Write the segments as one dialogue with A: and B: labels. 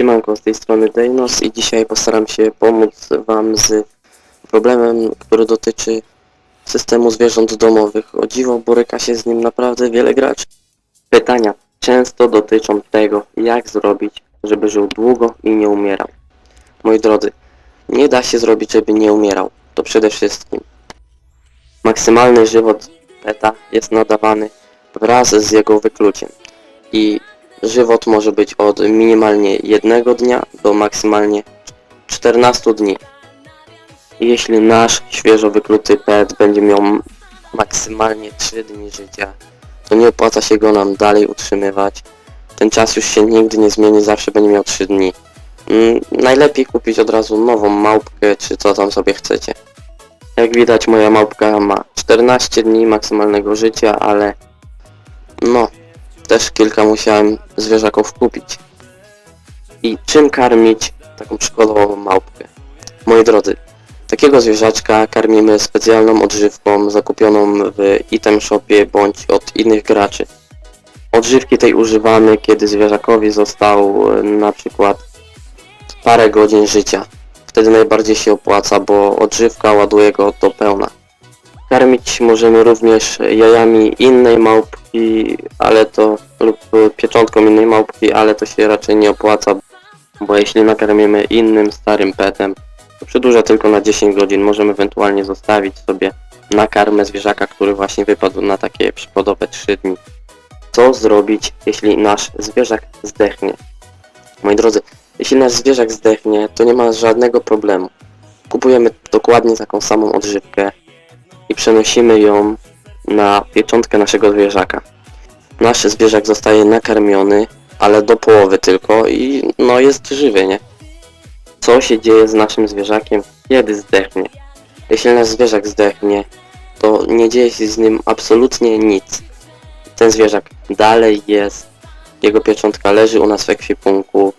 A: Siemanko, z tej strony Dejnos i dzisiaj postaram się pomóc Wam z problemem, który dotyczy systemu zwierząt domowych. O dziwo boryka się z nim naprawdę wiele graczy. Pytania często dotyczą tego, jak zrobić, żeby żył długo i nie umierał. Moi drodzy, nie da się zrobić, żeby nie umierał. To przede wszystkim. Maksymalny żywot peta jest nadawany wraz z jego wykluciem. I żywot może być od minimalnie jednego dnia do maksymalnie 14 dni. Jeśli nasz świeżo wykluty pet będzie miał maksymalnie 3 dni życia, to nie opłaca się go nam dalej utrzymywać. Ten czas już się nigdy nie zmieni, zawsze będzie miał 3 dni. Mm, najlepiej kupić od razu nową małpkę, czy co tam sobie chcecie. Jak widać moja małpka ma 14 dni maksymalnego życia, ale no, też kilka musiałem zwierzaków kupić. I czym karmić taką przykładową małpkę? Moi drodzy, takiego zwierzaczka karmimy specjalną odżywką zakupioną w item shopie bądź od innych graczy. Odżywki tej używamy, kiedy zwierzakowi został e, na przykład parę godzin życia. Wtedy najbardziej się opłaca, bo odżywka ładuje go do pełna. Karmić możemy również jajami innej małpki, ale to lub pieczątką innej małpki, ale to się raczej nie opłaca, bo jeśli nakarmimy innym starym petem, to przedłuża tylko na 10 godzin. Możemy ewentualnie zostawić sobie na karmę zwierzaka, który właśnie wypadł na takie przykładowe 3 dni. Co zrobić, jeśli nasz zwierzak zdechnie? Moi drodzy, jeśli nasz zwierzak zdechnie, to nie ma żadnego problemu. Kupujemy dokładnie taką samą odżywkę, i przenosimy ją na pieczątkę naszego zwierzaka. Nasz zwierzak zostaje nakarmiony, ale do połowy tylko i no jest żywy, nie? Co się dzieje z naszym zwierzakiem, kiedy zdechnie? Jeśli nasz zwierzak zdechnie, to nie dzieje się z nim absolutnie nic. Ten zwierzak dalej jest, jego pieczątka leży u nas w ekwipunku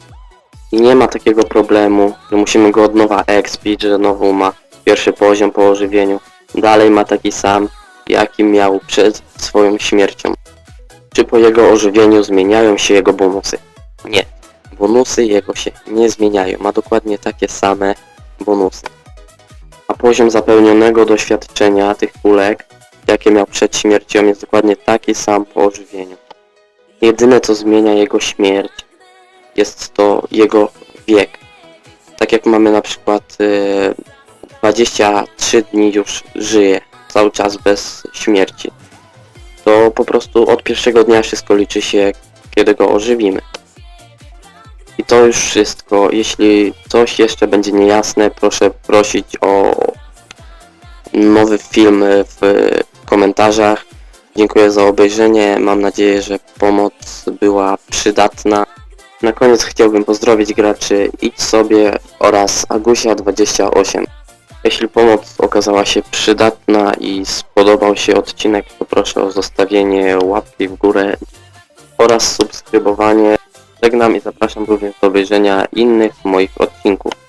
A: i nie ma takiego problemu, że musimy go od nowa expić, że znowu ma pierwszy poziom po ożywieniu dalej ma taki sam, jaki miał przed swoją śmiercią. Czy po jego ożywieniu zmieniają się jego bonusy? Nie. Bonusy jego się nie zmieniają. Ma dokładnie takie same bonusy. A poziom zapełnionego doświadczenia tych kulek, jakie miał przed śmiercią, jest dokładnie taki sam po ożywieniu. Jedyne co zmienia jego śmierć, jest to jego wiek. Tak jak mamy na przykład yy, 23 dni już żyje, cały czas bez śmierci. To po prostu od pierwszego dnia wszystko liczy się, kiedy go ożywimy. I to już wszystko. Jeśli coś jeszcze będzie niejasne, proszę prosić o nowy film w komentarzach. Dziękuję za obejrzenie. Mam nadzieję, że pomoc była przydatna. Na koniec chciałbym pozdrowić graczy Idź sobie oraz Agusia28. Jeśli pomoc okazała się przydatna i spodobał się odcinek, to proszę o zostawienie łapki w górę oraz subskrybowanie. Żegnam i zapraszam również do obejrzenia innych moich odcinków.